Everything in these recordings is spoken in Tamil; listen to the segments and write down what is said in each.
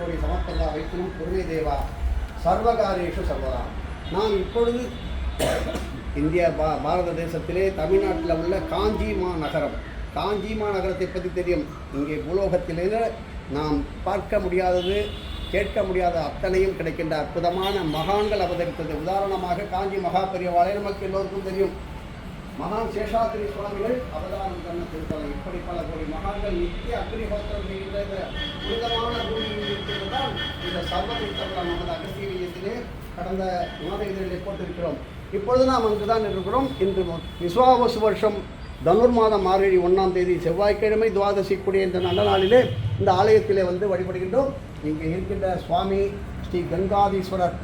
கோடி சமர்ப்பதா வைக்கணும் பொருளை தேவா சர்வகாரேஷு சர்வதா. நாம் இப்பொழுது இந்தியா பா பாரத தேசத்திலே தமிழ்நாட்டில் உள்ள காஞ்சி மாநகரம். காஞ்சி மாநகரத்தை பற்றி தெரியும். இங்கே பூலோகத்திலே நாம் பார்க்க முடியாதது கேட்க முடியாத அத்தனையும் கிடைக்கின்ற அற்புதமான மகான்கள் அவதரித்தது. உதாரணமாக காஞ்சி மகா பெரியவாளே நமக்கு எல்லோருக்கும் தெரியும். மகான் சேஷாத்திரி சுவாமிகள் அவதாரம் கண்ண இப்படி பல கோடி மகான்கள் நித்திய அக்னிஹோத்திரம் செய்கின்ற புனிதமான பூமியில் இருக்கிறது தான் இந்த சர்வதீர்த்தம் நமது அகஸ்தீரியத்திலே கடந்த மாத இதழிலே போட்டிருக்கிறோம். இப்பொழுது நாம் அங்கு தான் இருக்கிறோம் இன்று விஸ்வாவசு வருஷம் தனுர் மாதம் மார்கழி ஒன்றாம் தேதி செவ்வாய்க்கிழமை துவாதசி கூடிய இந்த நல்ல நாளிலே இந்த ஆலயத்திலே வந்து வழிபடுகின்றோம். இங்கே இருக்கின்ற சுவாமி ஸ்ரீ கங்காதீஸ்வரர்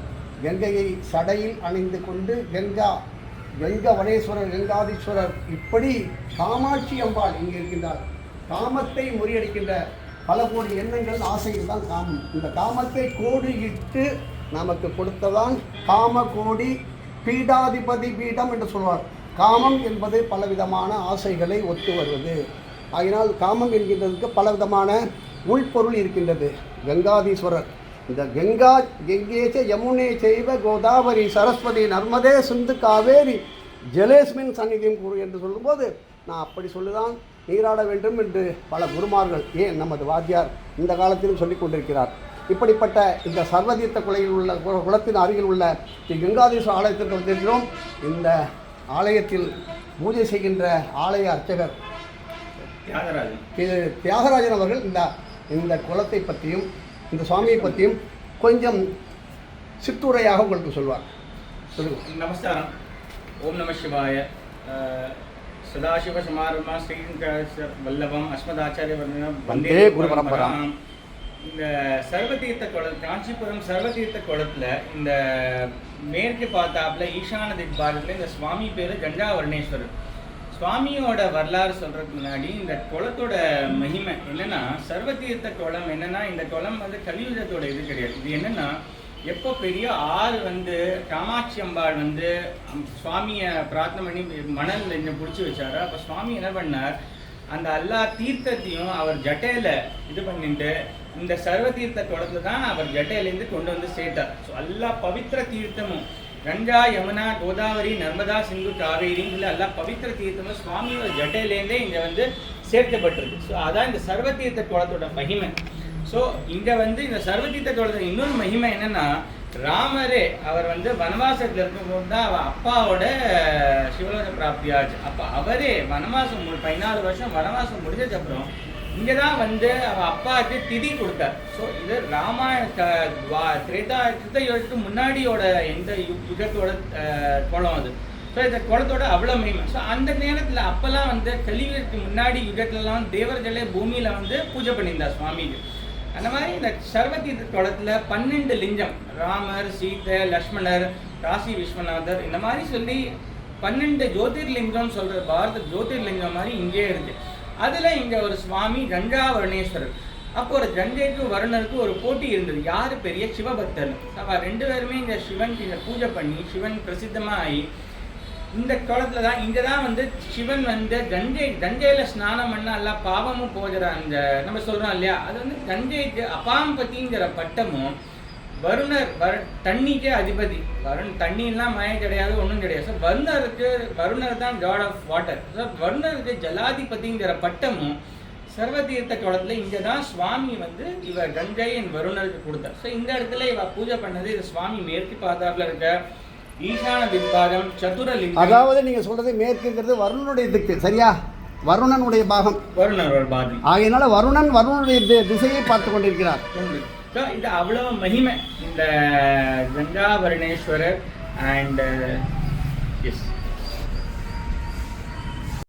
கங்கையை சடையில் அணிந்து கொண்டு கங்கா கங்கவனேஸ்வரர் கங்காதீஸ்வரர் இப்படி காமாட்சி அம்பாள் இங்கே இருக்கின்றார். காமத்தை முறியடிக்கின்ற பல கோடி எண்ணங்கள் ஆசைகள் தான் காமம். இந்த காமத்தை கோடியிட்டு நமக்கு கொடுத்ததான் காம கோடி பீடாதிபதி பீடம் என்று சொல்வார். காமம் என்பது பலவிதமான ஆசைகளை ஒத்து வருவது. ஆகினால் காமம் என்கின்றதுக்கு பலவிதமான உள்பொருள் இருக்கின்றது. கங்காதீஸ்வரர் இந்த கங்கா கங்கேச்ச யமுனே செய்வ கோதாவரி சரஸ்வதி நர்மதே சிந்து காவேரி ஜலேஸ்மின் சந்நிதியும் கூறு என்று சொல்லும்போது நான் அப்படி சொல்லுதான் நீராட வேண்டும் என்று பல குருமார்கள் ஏன் நமது வாத்தியார் இந்த காலத்திலும் சொல்லிக் கொண்டிருக்கிறார். இப்படிப்பட்ட இந்த சர்வதீர்த்த குலையில் உள்ள குளத்தின் அருகில் உள்ள ஸ்ரீ கங்காதீஸ்வரர் ஆலயத்திற்கு வந்திருக்கிறோம். இந்த ஆலயத்தில் பூஜை செய்கின்ற ஆலய அர்ச்சகர் தியாகராஜன். தியாகராஜன் அவர்கள் இந்த இந்த குலத்தை பற்றியும் இந்த சுவாமியை பற்றியும் கொஞ்சம் சிற்றுரையாக உங்களுக்கு சொல்வார். சொல்லுங்கள் நமஸ்காரம். ஓம் நம சிவாய. அஹ், சதாசிவ சமாரம்பா ஸ்ரீங்க வல்லபம் அஸ்மதாச்சாரிய வந்தே குரு பரம்பராம். இந்த சர்வதீர்த்த குளம் காஞ்சிபுரம் சர்வதீர்த்த குளத்துல இந்த மேற்கு பார்த்தாப்புல ஈசான திக்பாரத்தில் இந்த சுவாமி பேரு கங்காவர்ணேஸ்வரர். சுவாமியோட வரலாறு சொல்றதுக்கு முன்னாடி இந்த குளத்தோட மகிமை என்னன்னா சர்வதீர்த்த குளம் என்னன்னா இந்த குளம் வந்து கலியுகத்தோட இது கிடையாது. இது என்னன்னா எப்போ பெரிய ஆறு வந்து காமாட்சி அம்பாள் வந்து சுவாமியை பிரார்த்தனை பண்ணி மணல் நெஞ்சம் பிடிச்சி வச்சாரு? அப்போ சுவாமி என்ன பண்ணார்? அந்த எல்லா தீர்த்தத்தையும் அவர் ஜட்டையில இது பண்ணிட்டு இந்த சர்வ தீர்த்த குளத்துல தான் அவர் ஜட்டையிலேருந்து கொண்டு வந்து சேர்த்தார். ஸோ எல்லா பவித்திர தீர்த்தமும் கங்கா யமுனா கோதாவரி நர்மதா சிந்து காவேரின்னு சொல்லி எல்லாம் பவித்திர தீர்த்தமும் சுவாமியோட ஜட்டையிலேருந்தே இங்கே வந்து சேர்க்கப்பட்டிருக்கு. ஸோ அதான் இந்த சர்வ தீர்த்த குளத்தோட மகிமை. ஸோ இங்கே வந்து இந்த சர்வ தீர்த்த குளத்தோட இன்னொரு மகிமை என்னென்னா ராமரே அவர் வந்து வனவாசத்துல இருக்கும்போது தான் அவ அப்பாவோட சிவலோக பிராப்தியாச்சு. அப்போ அவரே வனவாசம் மு- பதினாலு வருஷம் வனவாசம் முடிஞ்சதுக்கப்புறம் இங்கே தான் வந்து அவன் அப்பாவுக்கு திதி கொடுத்தார். ஸோ இது ராமாயண வா- திரேதா கிருத்தயுகத்துக்கு முன்னாடியோட எந்த யு- யுகத்தோட குளம் அது. ஸோ இந்த குளத்தோட அவ்வளோ மகிமை. ஸோ அந்த நேரத்தில் அப்போல்லாம் வந்து கலியுகத்துக்கு முன்னாடி யுகத்துலலாம் தேவர்களே பூமியில் வந்து பூஜை பண்ணியிருந்தார் சுவாமிக்கு அந்த மாதிரி இந்த சர்வதீர்த்த குளத்தில் பன்னெண்டு லிங்கம். ராமர் சீதை லக்ஷ்மணர் காசி விஸ்வநாதர் இந்த மாதிரி சொல்லி பன்னெண்டு ஜோதிர்லிங்கம் சொல்கிற பாரத ஜோதிர்லிங்கம் மாதிரி இங்கே இருக்குது அதுல இங்கே ஒரு சுவாமி கங்காவர்ணேஸ்வரர். அப்போ ஒரு கங்கைக்கும் வருணருக்கு ஒரு போட்டி இருந்தது. யார்? பெரிய சிவபக்தர். அவ ரெண்டு பேருமே இந்த சிவன் இங்க பூஜை பண்ணி சிவன் பிரசித்தமா ஆகி இந்த குளத்துல தான் இங்கே தான் வந்து சிவன் வந்து கங்கை கங்கையில் ஸ்நானம் பண்ணா எல்லா பாவமும் போகிற அந்த நம்ம சொல்றோம் இல்லையா? அது வந்து கங்கைக்கு அபாம்பதிங்கிற பட்டமும் வருணர் வரு தண்ணிக்கு அதிபதி. வருண் தண்ணிலாம் மயம் கிடையாது ஒன்றும் கிடையாது. ஸோ வருணருக்கு வருணர் தான் காட் ஆஃப் வாட்டர் ஸோ வருணருக்கு ஜலாதிபதிங்கிற பட்டமும் சர்வதீர்த்த குளத்துல இங்க தான் சுவாமி வந்து இவ கங்கை என் வருணருக்கு கொடுத்தார். ஸோ இந்த இடத்துல இவ பூஜை பண்ணது இது சுவாமி மேற்கு பாதாப்புல இருக்க ஈசான விபாகம் சதுரலிங்கம். அதாவது நீங்கள் சொல்கிறது மேற்குங்கிறது வருணனுடைய திக்கு சரியா? வருணனுடைய பாகம். ஒரு பாதி ஆகையினால வருணன் வருணனுடைய திசையை பார்த்து கொண்டிருக்கிறார். ஸோ இது அவ்வளோ மகிமை இந்த கங்காபரணேஸ்வரர் அண்ட் எஸ் uh,